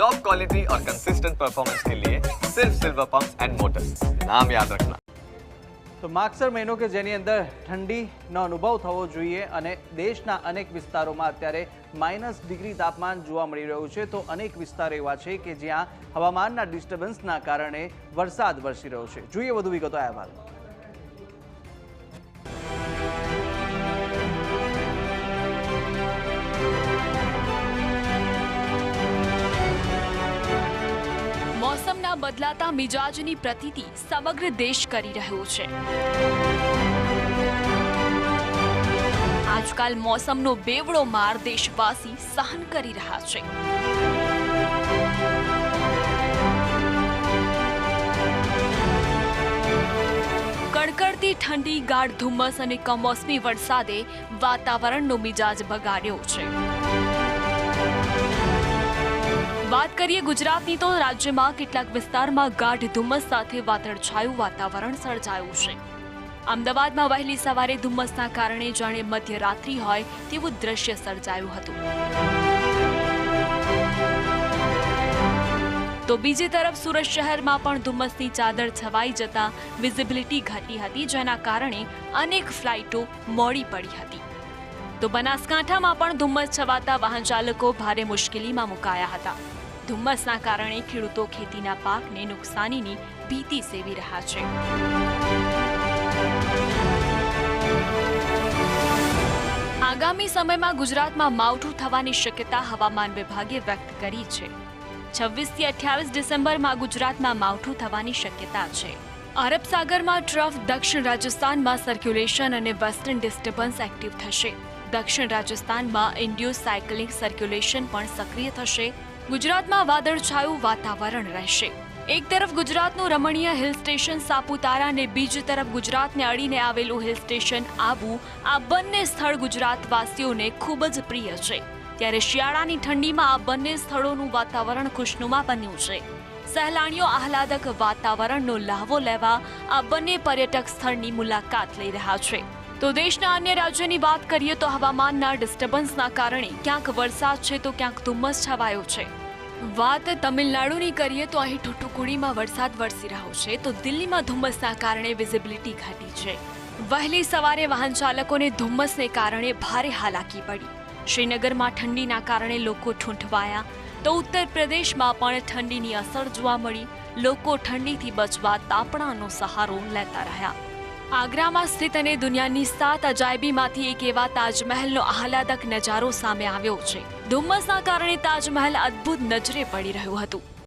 Top quality और consistent performance के लिए सिर्फ सिल्वर पंप एंड मोटर्स नाम याद रखना તો માગસર મહિનો કે જેની અંદર ઠંડીનો અનુભવ થવો જોઈએ અને દેશના અનેક વિસ્તારોમાં અત્યારે માઇનસ ડિગ્રી તાપમાન જોવા મળી રહ્યું છે તો અનેક વિસ્તારો એવા છે કે જ્યાં હવામાનના ડિસ્ટર્બન્સના કારણે વરસાદ વરસી રહ્યો છે જોઈએ વધુ વિગતો આ અહેવાલ મોસમના બદલાતા મિજાજની પ્રતિતિ સમગ્ર દેશ કરી રહ્યો છે. આજકાલ મોસમનો બેવડો માર દેશવાસી સહન કરી રહ્યા છે. કડકડતી ઠંડી, ગાઢ ધુમ્મસ અને કમોસમી વરસાદે વાતાવરણનો મિજાજ બગાડ્યો છે. વાત કરીએ ગુજરાતની તો રાજ્યમાં કેટલાક વિસ્તારમાં ગાઢ ધુમ્મસ સાથે વાદળછાયું વાતાવરણ સર્જાયું છે. અમદાવાદમાં વહેલી સવારે ધુમ્મસના કારણે જાણે મધ્યરાત્રિ હોય તેવું દ્રશ્ય સર્જાયું હતું. તો બીજી તરફ સુરત શહેરમાં પણ ધુમ્મસની ચાદર છવાઈ જતા વિઝિબિલિટી ઘટી હતી જેના કારણે અનેક ફ્લાઇટો મોડી પડી હતી. તો બનાસકાંઠામાં પણ ધુમ્મસ છવાતા વાહન ચાલકો ભારે મુશ્કેલીમાં મુકાયા હતા. ધુમ્મસના કારણે ખેડૂતો ખેતીના પાકને નુકસાનીની ભીતિ સેવી રહ્યા છે. આગામી સમયમાં ગુજરાતમાં માવઠું થવાની શક્યતા હવામાન વિભાગે વ્યક્ત કરી છે. છવ્વીસથી અઠ્યાવીસ ડિસેમ્બરમાં ગુજરાતમાં માવઠું થવાની શક્યતા છે. અરબ સાગરમાં ટ્રફ દક્ષિણ રાજસ્થાનમાં સર્ક્યુલેશન અને વેસ્ટર્ન ડિસ્ટર્બન્સ એક્ટિવ થશે. દક્ષિણ રાજસ્થાનમાં ઇન્ડ્યુસ સાયકલિંગ સર્ક્યુલેશન પણ સક્રિય થશે. ગુજરાતમાં વાદળછાયું વાતાવરણ રહેશે. એક તરફ ગુજરાતનું રમણીય હિલ સ્ટેશન સાપુતારા અને બીજી તરફ ગુજરાતને અડીને આવેલું હિલ સ્ટેશન આબુ, આ બંને સ્થળ ગુજરાતવાસીઓને ખૂબ જ પ્રિય છે. ત્યારે શિયાળાની ઠંડીમાં આ બંને સ્થળોનું વાતાવરણ ખુશનુમા બન્યું છે. સહેલાણીઓ આહલાદક વાતાવરણનો લહાવો લેવા આ બંને પર્યટક સ્થળની મુલાકાત લઈ રહ્યા છે. તો દેશના અન્ય રાજ્યોની વાત કરીએ તો હવામાનના ડિસ્ટર્બન્સના કારણે ક્યાંક વરસાદ છે તો ક્યાંક ધુમ્મસ છવાયો છે. વાત તમિલનાડુની કરીએ તો અહીં ઠુઠુકુડીમાં વરસાદ વરસી રહ્યો છે તો દિલ્હીમાં ધુમ્મસના કારણે વિઝિબિલિટી ઘટી છે. વહેલી સવારે વાહન ચાલકોને ધુમ્મસને કારણે ભારે હાલાકી પડી. શ્રીનગરમાં ઠંડીના કારણે લોકો ઠૂંઠવાયા તો ઉત્તર પ્રદેશમાં પણ ઠંડીની અસર જોવા મળી. લોકો ઠંડીથી બચવા તાપણાનો સહારો લેતા રહ્યા. આગ્રામાં સ્થિત અને દુનિયાની સાત અજાયબીમાંથી એક એવા તાજમહેલનો આહલાદક નજારો સામે આવ્યો છે. ધુમ્મસના કારણે તાજમહેલ અદ્ભુત નજરે પડી રહ્યું હતું.